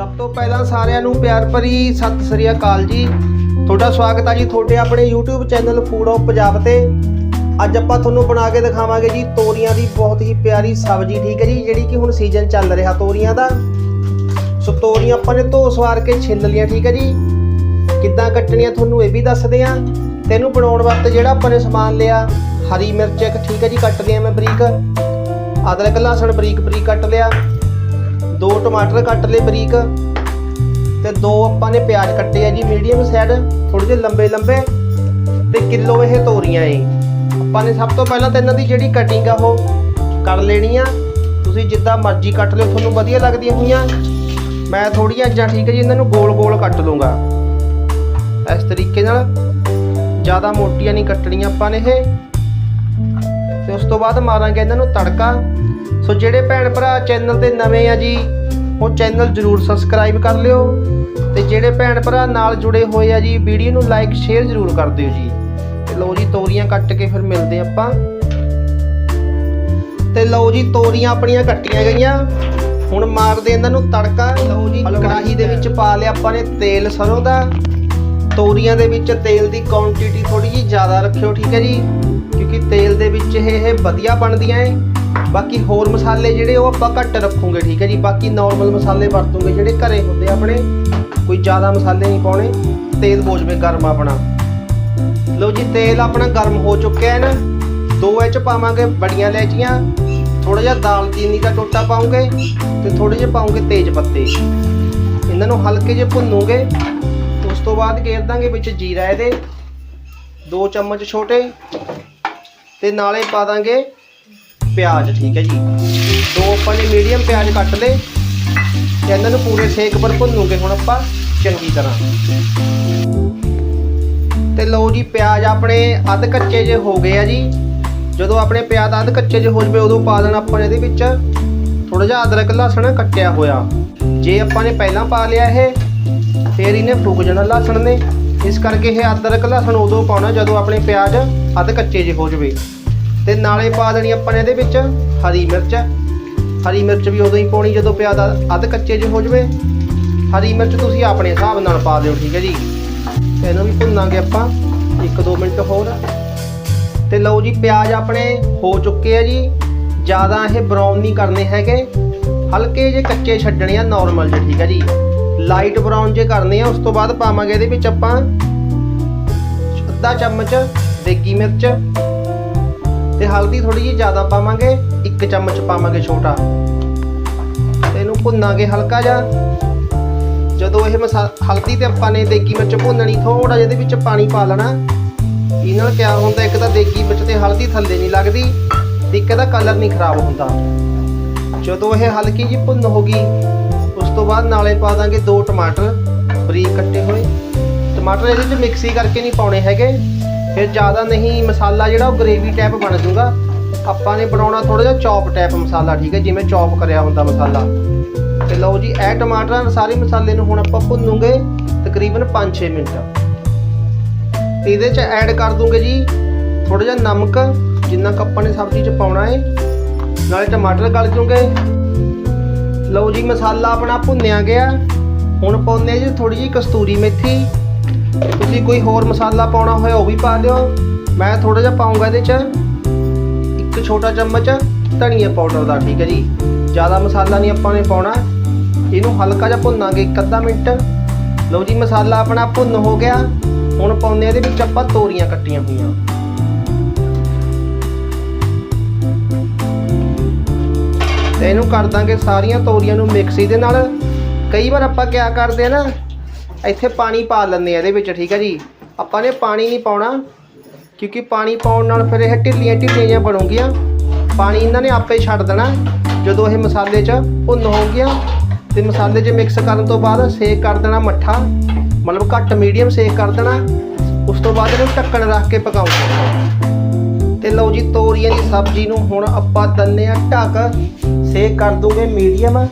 ਸਭ ਤੋਂ ਪਹਿਲਾਂ ਸਾਰਿਆਂ ਨੂੰ ਪਿਆਰ ਭਰੀ ਸਤਿ ਸ੍ਰੀ ਅਕਾਲ ਜੀ। ਤੁਹਾਡਾ ਸਵਾਗਤ ਹੈ ਜੀ ਤੁਹਾਡੇ ਆਪਣੇ YouTube channel food of Punjab ਤੇ। ਅੱਜ ਆਪਾਂ ਤੁਹਾਨੂੰ ਬਣਾ ਕੇ ਦਿਖਾਵਾਂਗੇ ਜੀ ਤੋਰੀਆਂ ਦੀ ਬਹੁਤ ਹੀ ਪਿਆਰੀ ਸਬਜ਼ੀ, ਠੀਕ ਹੈ ਜੀ, ਜਿਹੜੀ ਕਿ ਹੁਣ ਸੀਜ਼ਨ ਚੱਲ ਰਿਹਾ ਤੋਰੀਆਂ ਦਾ। ਸੋ ਤੋਰੀਆਂ ਆਪਾਂ ਨੇ ਧੋ ਸਵਾਰ ਕੇ ਛਿੱਲ ਲਈਆਂ, ਠੀਕ ਹੈ ਜੀ। ਕਿੱਦਾਂ ਕੱਟਣੀਆਂ ਤੁਹਾਨੂੰ ਇਹ ਵੀ ਦੱਸਦੇ ਆ। ਤੇ ਇਹਨੂੰ ਬਣਾਉਣ ਵਾਸਤੇ ਜਿਹੜਾ ਆਪਾਂ ਨੇ ਸਮਾਨ ਲਿਆ, ਹਰੀ ਮਿਰਚ ਇੱਕ, ਠੀਕ ਹੈ ਜੀ, ਕੱਟ ਲਿਆ ਮੈਂ ਬਰੀਕ। ਅਦਰਕ ਲਸਣ ਬਰੀਕ ਬਰੀਕ ਕੱਟ ਲਿਆ। ਦੋ ਟਮਾਟਰ ਕੱਟ ਲਏ ਬਰੀਕ। ਤੇ ਦੋ ਆਪਾਂ ਨੇ ਪਿਆਜ਼ ਕੱਟੇ ਆ ਜੀ ਮੀਡੀਅਮ ਸਾਈਜ਼ ਥੋੜੇ ਜਿਹੇ ਲੰਬੇ ਲੰਬੇ, ਤੇ ਕਿਲੋ ਇਹ ਤੋਰੀਆਂ ਏ। ਆਪਾਂ ਨੇ ਸਭ ਤੋਂ ਪਹਿਲਾਂ ਤਾਂ ਇਹਨਾਂ ਦੀ ਜਿਹੜੀ ਕਟਿੰਗ ਆ ਉਹ ਕਰ ਲੈਣੀ ਆ। ਤੁਸੀਂ ਜਿੱਦਾਂ ਮਰਜ਼ੀ ਕੱਟ ਲਿਓ, ਤੁਹਾਨੂੰ ਵਧੀਆ ਲੱਗਦੀਆਂ ਹੋਈਆਂ। ਮੈਂ ਥੋੜੀਆਂ ਜਾਂ ਠੀਕ ਹੈ ਜੀ, ਇਹਨਾਂ ਨੂੰ ਗੋਲ ਗੋਲ ਕੱਟ ਲੂੰਗਾ ਇਸ ਤਰੀਕੇ ਨਾਲ। ਜ਼ਿਆਦਾ ਮੋਟੀਆਂ ਨਹੀਂ ਕੱਟਣੀਆਂ ਆਪਾਂ ਨੇ ਇਹ। ਤੇ ਉਸ ਤੋਂ ਬਾਅਦ ਮਾਰਾਂਗੇ ਇਹਨਾਂ ਨੂੰ ਤੜਕਾ। ਸੋ ਜਿਹੜੇ ਭੈਣ ਭਰਾ ਚੈਨਲ ਤੇ ਨਵੇਂ ਆ ਜੀ ਉਹ ਚੈਨਲ ਜਰੂਰ ਸਬਸਕ੍ਰਾਈਬ ਕਰ ਲਿਓ ਤੇ ਜਿਹੜੇ ਭੈਣ ਭਰਾ ਨਾਲ ਜੁੜੇ ਹੋਏ ਆ ਜੀ ਵੀਡੀਓ ਨੂੰ ਲਾਈਕ ਸ਼ੇਅਰ ਜਰੂਰ ਕਰ ਦਿਓ ਜੀ। ਤੇ ਲਓ ਜੀ ਤੋਰੀਆਂ ਕੱਟ ਕੇ ਫਿਰ ਮਿਲਦੇ ਆਪਾਂ। ਤੇ ਲਓ ਜੀ ਤੋਰੀਆਂ ਆਪਣੀਆਂ ਕੱਟੀਆਂ ਗਈਆਂ। ਹੁਣ ਮਾਰਦੇ ਇਹਨਾਂ ਨੂੰ ਤੜਕਾ। ਲਓ ਜੀ ਕੜਾਹੀ ਦੇ ਵਿੱਚ ਪਾ ਲਿਆ ਆਪਾਂ ਨੇ ਤੇਲ ਸਰੋਂ ਦਾ। ਤੋਰੀਆਂ ਦੇ ਵਿੱਚ ਤੇਲ ਦੀ ਕੁਆਂਟੀਟੀ ਥੋੜੀ ਜਿਹੀ ਜ਼ਿਆਦਾ ਰੱਖਿਓ ਠੀਕ ਹੈ ਜੀ? ਕਿਉਂਕਿ ਤੇਲ ਦੇ ਵਿੱਚ ਇਹ ਇਹ ਵਧੀਆ ਬਣਦੀਆਂ ਏ। ਬਾਕੀ ਹੋਰ ਮਸਾਲੇ ਜਿਹੜੇ ਉਹ ਆਪਾਂ ਘੱਟ ਰੱਖੂਗੇ, ਠੀਕ ਹੈ ਜੀ? ਬਾਕੀ ਨਾਰਮਲ ਮਸਾਲੇ ਵਰਤੂਗੇ ਜਿਹੜੇ ਘਰੇ ਹੁੰਦੇ ਆਪਣੇ। ਕੋਈ ਜ਼ਿਆਦਾ ਮਸਾਲੇ ਨਹੀਂ ਪਾਉਣੇ, ਤੇਲ ਹੋ ਜਵੇ ਗਰਮ ਆਪਣਾ। ਲਓ ਜੀ, ਤੇਲ ਆਪਣਾ ਗਰਮ ਹੋ ਚੁੱਕਿਆ ਹੈ ਨਾ। ਦੋ ਇਹ ਚ ਪਾਵਾਂਗੇ ਬੜੀਆਂ ਲੈਚੀਆਂ ਥੋੜਾ ਜਿਹਾ ਦਾਲਚੀਨੀ ਦਾ ਟੋਟਾ ਪਾਉਂਗੇ ਤੇ ਥੋੜੇ ਜਿਹੇ ਪਾਉਂਗੇ ਤੇਜ ਪੱਤੇ। ਇਹਨਾਂ ਨੂੰ ਹਲਕੇ ਜਿਹੇ ਭੁੰਨੂਗੇ। ਉਸ ਤੋਂ ਬਾਅਦ ਗੇਰ ਦਾਂਗੇ ਵਿੱਚ ਜੀਰਾ ਇਹਦੇ। ਦੋ ਚਮਚ ਛੋਟੇ। ਤੇ ਨਾਲੇ ਪਾ ਦਾਂਗੇ ਪਿਆਜ਼, ਠੀਕ ਹੈ ਜੀ। ਦੋ ਆਪਾਂ ਨੇ ਮੀਡੀਅਮ ਪਿਆਜ਼ ਕੱਟ ਲਏ ਤੇ ਇਹਨਾਂ ਨੂੰ ਪੂਰੇ ਸੇਕ ਪਰ ਭੁੰਨੂਗੇ ਹੁਣ ਆਪਾਂ, ਚੰਗੀ ਤਰ੍ਹਾਂ। ਤੇ ਲਓ ਜੀ, ਪਿਆਜ਼ ਆਪਣੇ ਅੱਧ ਕੱਚੇ ਜੇ ਹੋ ਗਏ ਆ ਜੀ। ਜਦੋਂ ਆਪਣੇ ਪਿਆਜ਼ ਅੱਧ ਕੱਚੇ ਜੇ ਹੋ ਜਵੇ, ਉਦੋਂ ਪਾ ਦੇਣਾ ਆਪਾਂ ਇਹਦੇ ਵਿੱਚ ਥੋੜਾ ਜਿਹਾ ਅਦਰਕ, ਲਸਣ ਕੱਟਿਆ ਹੋਇਆ। ਜੇ ਆਪਾਂ ਨੇ ਪਹਿਲਾਂ ਪਾ ਲਿਆ ਇਹ, ਫੇਰ ਇਹਨੇ ਫੁੱਕ ਜਾਣਾ ਲਸਣ ਨੇ। ਇਸ ਕਰਕੇ ਇਹ ਅਦਰਕ, ਲਸਣ ਉਦੋਂ ਪਾਉਣਾ ਜਦੋਂ ਆਪਣੇ ਪਿਆਜ਼ ਅੱਧ ਕੱਚੇ ਜੇ ਹੋ ਜਵੇ। ਤੇ ਨਾਲੇ ਪਾ ਦੇਣੀ ਆਪਾਂ ਨੇ ਇਹਦੇ ਵਿੱਚ ਹਰੀ ਮਿਰਚ। ਹਰੀ ਮਿਰਚ ਵੀ ਉਦੋਂ ਹੀ ਪਾਉਣੀ ਜਦੋਂ ਪਿਆਜ਼ ਅੱਧ- ਕੱਚੇ ਜੇ ਹੋ ਜਵੇ। ਹਰੀ ਮਿਰਚ ਤੁਸੀਂ ਆਪਣੇ ਹਿਸਾਬ ਨਾਲ ਪਾ ਦਿਓ, ਠੀਕ ਹੈ ਜੀ। ਇਹਨੂੰ ਵੀ ਭੁੰਨਾਂਗੇ ਆਪਾਂ 1-2 ਮਿੰਟ ਹੋਰ। ਤੇ ਲਓ ਜੀ, ਪਿਆਜ਼ ਆਪਣੇ ਹੋ ਚੁੱਕੇ ਆ ਜੀ। ਜ਼ਿਆਦਾ ਇਹ ਬਰਾਊਨ ਨਹੀਂ ਕਰਨੇ ਹੈਗੇ। ਹਲਕੇ ਜੇ ਕੱਚੇ ਛੱਡਣੇ ਆ ਨਾਰਮਲ ਜੇ ਠੀਕ ਹੈ ਜੀ। ਲਾਈਟ ਬਰਾਊਨ ਜੇ ਕਰਨੇ ਆ, ਉਸ ਤੋਂ ਬਾਅਦ ਪਾਵਾਂਗੇ ਇਹਦੇ ਵਿੱਚ ਆਪਾਂ ਅੱਧਾ ਚਮਚ ਦੇਗੀ ਮਿਰਚ ਤੇ ਹਲਦੀ ਥੋੜੀ ਜਿਹੀ ਜ਼ਿਆਦਾ ਪਾਵਾਂਗੇ, ਇੱਕ ਚਮਚ ਪਾਵਾਂਗੇ ਛੋਟਾ। ਤੇ ਇਹਨੂੰ ਭੁੰਨਾਂਗੇ ਹਲਕਾ ਜਿਹਾ। ਜਦੋਂ ਇਹ ਮਸਾ, ਹਲਦੀ ਤੇ ਆਪਾਂ ਨੇ ਦੇਗੀ ਵਿੱਚ ਭੁੰਨਣੀ ਥੋੜਾ ਜਿਹਾ ਇਹਦੇ ਵਿੱਚ ਪਾਣੀ ਪਾ ਲੈਣਾ। ਇਹ ਨਾਲ ਕਿਆ ਹੁੰਦਾ, ਇੱਕ ਤਾਂ ਦੇਗੀ ਵਿੱਚ ਤੇ ਹਲਦੀ ਥੱਲੇ ਨਹੀਂ ਲੱਗਦੀ, ਤੇ ਇੱਕ ਇਹਦਾ ਕਲਰ ਨਹੀਂ ਖਰਾਬ ਹੁੰਦਾ। ਜਦੋਂ ਇਹ ਹਲਕੀ ਜਿਹੀ ਭੁੰਨ ਹੋ ਗਈ, ਉਸ ਤੋਂ ਬਾਅਦ ਨਾਲੇ ਪਾ ਦਾਂਗੇ ਦੋ ਟਮਾਟਰ, ਬਰੀਕ ਕੱਟੇ ਹੋਏ। ਟਮਾਟਰ ਇਹਦੇ ਵਿੱਚ ਮਿਕਸੀ ਕਰਕੇ ਨਹੀਂ ਪਾਉਣੇ ਹੈਗੇ। ਫਿਰ ਜ਼ਿਆਦਾ ਨਹੀਂ ਮਸਾਲਾ ਜਿਹੜਾ ਉਹ ਗ੍ਰੇਵੀ ਟਾਈਪ ਬਣ ਜਾਊਗਾ। ਆਪਾਂ ਨੇ ਬਣਾਉਣਾ ਥੋੜਾ ਜਿਹਾ ਚੌਪ ਟਾਈਪ ਮਸਾਲਾ, ਠੀਕ ਹੈ, ਜਿਵੇਂ ਚੌਪ ਕਰਿਆ ਹੁੰਦਾ ਮਸਾਲਾ। ਤੇ ਲਓ ਜੀ, ਇਹ ਟਮਾਟਰਾਂ ਸਾਰੇ ਮਸਾਲੇ ਨੂੰ ਹੁਣ ਆਪਾਂ ਭੁੰਨੂਗੇ ਤਕਰੀਬਨ 5-6 ਮਿੰਟ। ਇਹਦੇ ਚ ਐਡ ਕਰ ਦੂੰਗੇ ਜੀ ਥੋੜਾ ਜਿਹਾ ਨਮਕ, ਜਿੰਨਾ ਕੁ ਆਪਾਂ ਨੇ ਸਬਜ਼ੀ ਚ ਪਾਉਣਾ ਹੈ ਨਾਲੇ ਟਮਾਟਰ ਗਲ ਜੂਗੇ। ਲਓ ਜੀ, ਮਸਾਲਾ ਆਪਣਾ ਭੁੰਨਿਆ ਗਿਆ। ਹੁਣ ਪਾਉਂਦੇ ਜੀ ਥੋੜੀ ਜਿਹੀ ਕਸਤੂਰੀ ਮੇਥੀ। ਤੁਸੀਂ ਕੋਈ ਹੋਰ ਮਸਾਲਾ ਪਾਉਣਾ ਹੋਇਆ ਉਹ ਵੀ ਪਾ ਲਿਓ। ਮੈਂ ਥੋੜਾ ਜਿਹਾ ਪਾਉਂਗਾ ਇਹਦੇ ਚ। ਇੱਕ ਛੋਟਾ ਚਮਚ ਧਨੀਆ ਪਾਊਡਰ ਦਾ, ਠੀਕ ਹੈ ਜੀ। ਜ਼ਿਆਦਾ ਮਸਾਲਾ ਨਹੀਂ ਆਪਾਂ ਨੇ ਪਾਉਣਾ। ਇਹਨੂੰ ਹਲਕਾ ਜਿਹਾ ਭੁੰਨਾਂਗੇ, ਇੱਕ ਅੱਧਾ ਮਿੰਟ। ਲਓ ਜੀ, ਮਸਾਲਾ ਆਪਣਾ ਭੁੰਨ ਹੋ ਗਿਆ। ਹੁਣ ਪਾਉਂਦੇ ਇਹਦੇ ਵਿੱਚ ਆਪਾਂ ਤੋਰੀਆਂ ਕੱਟੀਆਂ ਹੋਈਆਂ। ਤੇ ਇਹਨੂੰ ਕਰ ਦਾਂਗੇ ਸਾਰੀਆਂ ਤੋਰੀਆਂ ਨੂੰ ਮਿਕਸੀ ਦੇ ਨਾਲ। ਕਈ ਵਾਰ ਆਪਾਂ ਕਿਆ ਕਰਦੇ ਆ ਨਾ ਇੱਥੇ ਪਾਣੀ ਪਾ ਲੈਂਦੇ ਆ ਇਹਦੇ ਵਿੱਚ, ਠੀਕ ਹੈ ਜੀ। ਆਪਾਂ ਨੇ ਪਾਣੀ ਨਹੀਂ ਪਾਉਣਾ, ਕਿਉਂਕਿ ਪਾਣੀ ਪਾਉਣ ਨਾਲ ਫਿਰ ਇਹ ਢਿੱਲੀਆਂ ਢਿੱਲੀਆਂ ਜਿਹੀਆਂ ਬਣੂਗੀਆਂ। ਪਾਣੀ ਇਹਨਾਂ ਨੇ ਆਪੇ ਛੱਡ ਦੇਣਾ। ਜਦੋਂ ਇਹ ਮਸਾਲੇ 'ਚ ਭੁੰਨ ਹੋਣਗੀਆਂ ਤੇ ਮਸਾਲੇ 'ਚ ਮਿਕਸ ਕਰਨ ਤੋਂ ਬਾਅਦ ਸੇਕ ਕਰ ਦੇਣਾ ਮੱਠਾ। ਮਤਲਬ ਘੱਟ ਮੀਡੀਅਮ ਸੇਕ ਕਰ ਦੇਣਾ। ਉਸ ਤੋਂ ਬਾਅਦ ਇਹਨੂੰ ਢੱਕਣ ਰੱਖ ਕੇ ਪਕਾਉਣਾ। ਤੇ ਲਓ ਜੀ, ਤੋਰੀਆਂ ਦੀ ਸਬਜ਼ੀ ਨੂੰ ਹੁਣ ਆਪਾਂ ਦੰਨੇ ਆ ਢੱਕ। ਸੇਕ ਕਰ ਦੂੰਗੇ ਮੀਡੀਅਮ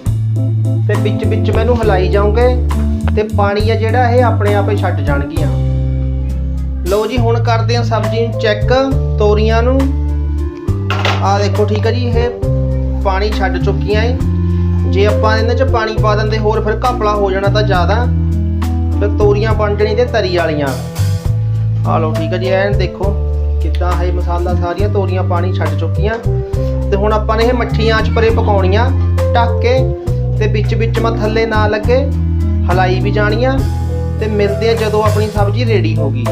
ਤੇ ਵਿੱਚ ਵਿੱਚ ਮੈਨੂੰ ਹਿਲਾਈ ਜਾਉਂਗੇ ਤੇ ਪਾਣੀ ਆ ਜਿਹੜਾ, ਇਹ ਆਪਣੇ ਆਪ ਹੀ ਛੱਡ ਜਾਣਗੀਆਂ। ਲਓ ਜੀ, ਹੁਣ ਕਰਦੇ ਆ ਸਬਜ਼ੀ ਨੂੰ ਚੈੱਕ ਤੋਰੀਆਂ ਨੂੰ। ਆ ਦੇਖੋ, ਠੀਕ ਹੈ ਜੀ, ਇਹ ਪਾਣੀ ਛੱਡ ਚੁੱਕੀਆਂ ਏ। ਜੇ ਆਪਾਂ ਇਹਨਾਂ 'ਚ ਪਾਣੀ ਪਾ ਦਿੰਦੇ, ਹੋਰ ਫਿਰ ਘਪਲਾ ਹੋ ਜਾਣਾ ਤਾਂ ਜ਼ਿਆਦਾ। ਫਿਰ ਤੋਰੀਆਂ ਬਣ ਜਣੀ ਤੇ ਤਰੀ ਵਾਲੀਆਂ। ਆ ਲਓ, ਠੀਕ ਹੈ ਜੀ, ਐਨ ਦੇਖੋ ਕਿੱਦਾਂ ਹੈ ਮਸਾਲਾ ਸਾਰੀਆਂ ਤੋਰੀਆਂ ਪਾਣੀ ਛੱਡ ਚੁੱਕੀਆਂ। ਤੇ ਹੁਣ ਆਪਾਂ ਨੇ ਇਹ ਮੱਠੀਆਂ ਆਂਚ ਪਰੇ ਪਕਾਉਣੀਆਂ, ਢੱਕ ਕੇ ਤੇ ਵਿੱਚ ਵਿੱਚ ਮਾ ਥੱਲੇ ਨਾ ਲੱਗੇ। ਹਲਾਈ ਵੀ ਜਾਣੀਆਂ ਤੇ ਮਿਲਦੇ ਆ ਜਦੋਂ ਆਪਣੀ ਸਬਜ਼ੀ ਰੈਡੀ ਹੋ ਗਈ।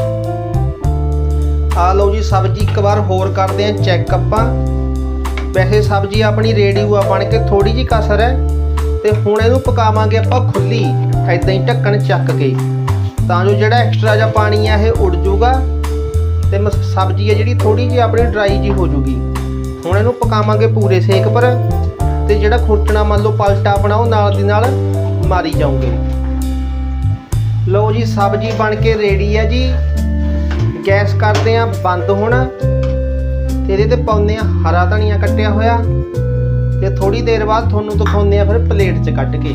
ਆ ਲਓ ਜੀ ਸਬਜ਼ੀ ਇੱਕ ਵਾਰ ਹੋਰ ਕਰਦੇ ਆ ਚੈੱਕ ਆਪਾਂ। ਵੈਸੇ ਸਬਜ਼ੀ ਆਪਣੀ ਰੈਡੀ ਹੋਆ ਬਣ ਕੇ ਥੋੜੀ ਜੀ ਕਸਰ ਹੈ ਤੇ ਹੁਣ ਇਹਨੂੰ ਪਕਾਵਾਂਗੇ ਆਪਾਂ ਖੁੱਲੀ ਐਦਾਂ ਹੀ ਢੱਕਣ ਚੱਕ ਕੇ। ਤਾਂ ਜੋ ਜਿਹੜਾ ਐਕਸਟਰਾ ਜਿਹਾ ਪਾਣੀ ਹੈ ਇਹ ਉੱਡ ਜਾਊਗਾ ਤੇ ਮਸ- ਸਬਜ਼ੀ ਹੈ ਜਿਹੜੀ ਥੋੜੀ ਜਿਹੀ ਆਪਣੀ ਡਰਾਈ ਜੀ ਹੋ ਜੂਗੀ ਹੁਣ ਇਹਨੂੰ ਪਕਾਵਾਂਗੇ ਪੂਰੇ ਸੇਕ ਪਰ ਤੇ ਜਿਹੜਾ ਖੁਰਚਣਾ ਮੰਨ ਲਓ ਪਲਟਾ ਆਪਣਾ ਉਹ ਨਾਲ ਦੀ ਨਾਲ ਮਾਰੀ ਜਾਓਗੇ ਲਓ ਜੀ, ਸਬਜ਼ੀ ਬਣ ਕੇ ਰੈਡੀ ਹੈ ਜੀ। ਗੈਸ ਕਰਦੇ ਆ, ਬੰਦ ਹੁਣ। ਤੇ ਇਹਦੇ ਤੇ ਪਾਉਂਦੇ ਆ ਹਰਾ ਧਨੀਆ ਕੱਟਿਆ ਹੋਇਆ। ਤੇ ਥੋੜੀ ਦੇਰ ਬਾਅਦ ਤੁਹਾਨੂੰ ਦਿਖਾਉਂਦੇ ਆ ਫਿਰ ਪਲੇਟ 'ਚ ਕੱਟ ਕੇ।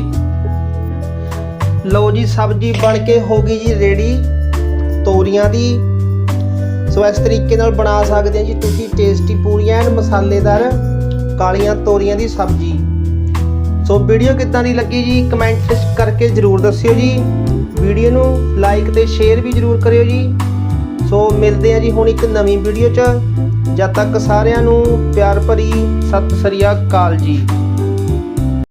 ਲਓ ਜੀ, ਸਬਜ਼ੀ ਬਣ ਕੇ ਹੋ ਗਈ ਜੀ ਰੈਡੀ ਤੋਰੀਆਂ ਦੀ। ਸੋ ਇਸ ਤਰੀਕੇ ਨਾਲ ਬਣਾ ਸਕਦੇ ਆ ਜੀ ਤੁਸੀਂ ਟੇਸਟੀ ਪੂਰੀਆਂ ਐਨ ਮਸਾਲੇਦਾਰ ਕਾਲੀਆਂ ਤੋਰੀਆਂ ਦੀ ਸਬਜ਼ੀ। ਸੋ ਵੀਡੀਓ ਕਿੱਦਾਂ ਦੀ ਲੱਗੀ ਜੀ ਕਮੈਂਟ ਕਰਕੇ ਜਰੂਰ ਦੱਸਿਓ ਜੀ। ਵੀਡੀਓ ਨੂੰ ਲਾਈਕ ਤੇ ਸ਼ੇਅਰ ਵੀ ਜਰੂਰ ਕਰਿਓ ਜੀ। ਸੋ ਮਿਲਦੇ ਆ ਜੀ ਹੁਣ ਇੱਕ ਨਵੀਂ ਵੀਡੀਓ 'ਚ। ਜਦ ਤੱਕ ਸਾਰਿਆਂ ਨੂੰ ਪਿਆਰ ਭਰੀ ਸਤਿ ਸ੍ਰੀ ਅਕਾਲ ਜੀ।